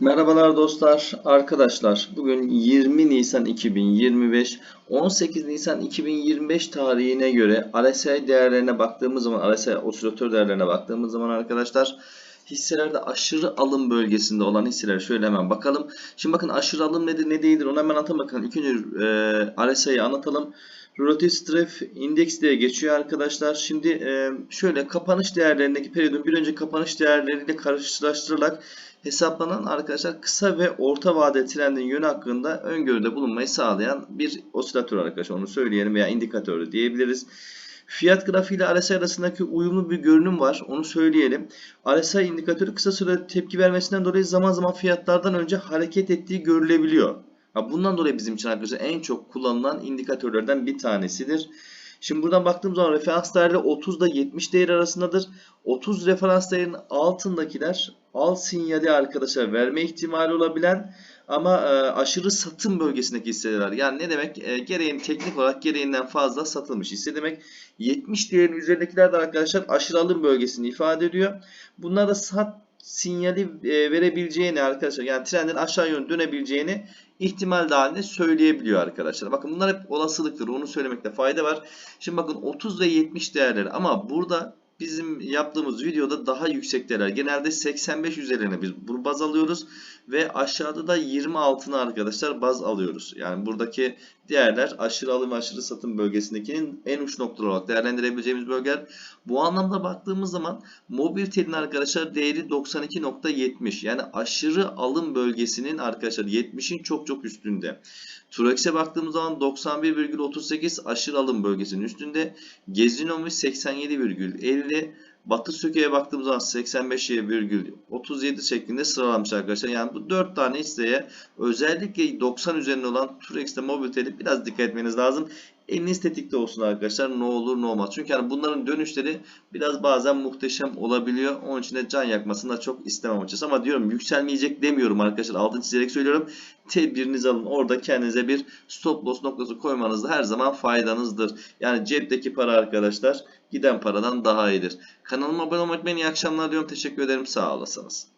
Merhabalar dostlar, arkadaşlar. Bugün 20 Nisan 2025, 18 Nisan 2025 tarihine göre RSI değerlerine baktığımız zaman, RSI osilatör değerlerine baktığımız zaman arkadaşlar hisselerde aşırı alım bölgesinde olan hisseler şöyle hemen bakalım. Şimdi bakın aşırı alım nedir ne değildir onu hemen anlatalım bakalım. İlk önce e, RSI'yi anlatalım. Relative Strength Index diye geçiyor arkadaşlar. Şimdi e, şöyle kapanış değerlerindeki periyodun bir önce kapanış değerleriyle karşılaştırılarak hesaplanan arkadaşlar kısa ve orta vade trendin yönü hakkında öngörüde bulunmayı sağlayan bir osilatör arkadaşlar onu söyleyelim veya indikatör diyebiliriz. Fiyat grafiği ile RSI arasındaki uyumlu bir görünüm var. Onu söyleyelim. RSI indikatörü kısa sürede tepki vermesinden dolayı zaman zaman fiyatlardan önce hareket ettiği görülebiliyor. Bundan dolayı bizim için arkadaşlar en çok kullanılan indikatörlerden bir tanesidir. Şimdi buradan baktığımız zaman referans değerleri 30 ile 70 değer arasındadır. 30 referans değerinin altındakiler al sinyali arkadaşlar verme ihtimali olabilen ama e, aşırı satım bölgesindeki hisseler. Yani ne demek? E, gereğin teknik olarak gereğinden fazla satılmış hisse demek. 70 değerin üzerindekiler de arkadaşlar aşırı alım bölgesini ifade ediyor. Bunlar da sat sinyali e, verebileceğini arkadaşlar yani trendin aşağı yönlü dönebileceğini ihtimal dahilinde söyleyebiliyor arkadaşlar. Bakın bunlar hep olasılıktır. Onu söylemekte fayda var. Şimdi bakın 30 ve 70 değerleri ama burada bizim yaptığımız videoda daha yüksek. Genelde 85 üzerine biz bunu baz alıyoruz ve aşağıda da 20 altına arkadaşlar baz alıyoruz. Yani buradaki değerler aşırı alım aşırı satım bölgesindekinin en uç noktaları olarak değerlendirebileceğimiz bölgeler. Bu anlamda baktığımız zaman mobilitenin arkadaşlar değeri 92.70 yani aşırı alım bölgesinin arkadaşlar 70'in çok çok üstünde. Turex'e baktığımız zaman 91,38 aşırı alım bölgesinin üstünde. Gezinomi 87,50 Batı Söke'ye baktığımız zaman 85,37 şeklinde sıralamış arkadaşlar. Yani bu 4 tane hisseye özellikle 90 üzerinde olan Turex'te mobiliteli biraz dikkat etmeniz lazım. Eliniz tetikte olsun arkadaşlar. Ne olur ne olmaz. Çünkü yani bunların dönüşleri biraz bazen muhteşem olabiliyor. Onun için de can yakmasını da çok istemem açıkçası. Ama diyorum yükselmeyecek demiyorum arkadaşlar. Altın çizerek söylüyorum. Tedbirinizi alın. Orada kendinize bir stop loss noktası koymanız da her zaman faydanızdır. Yani cepteki para arkadaşlar giden paradan daha iyidir. Kanalıma abone olmayı unutmayın. İyi akşamlar diyorum. Teşekkür ederim. Sağ olasınız.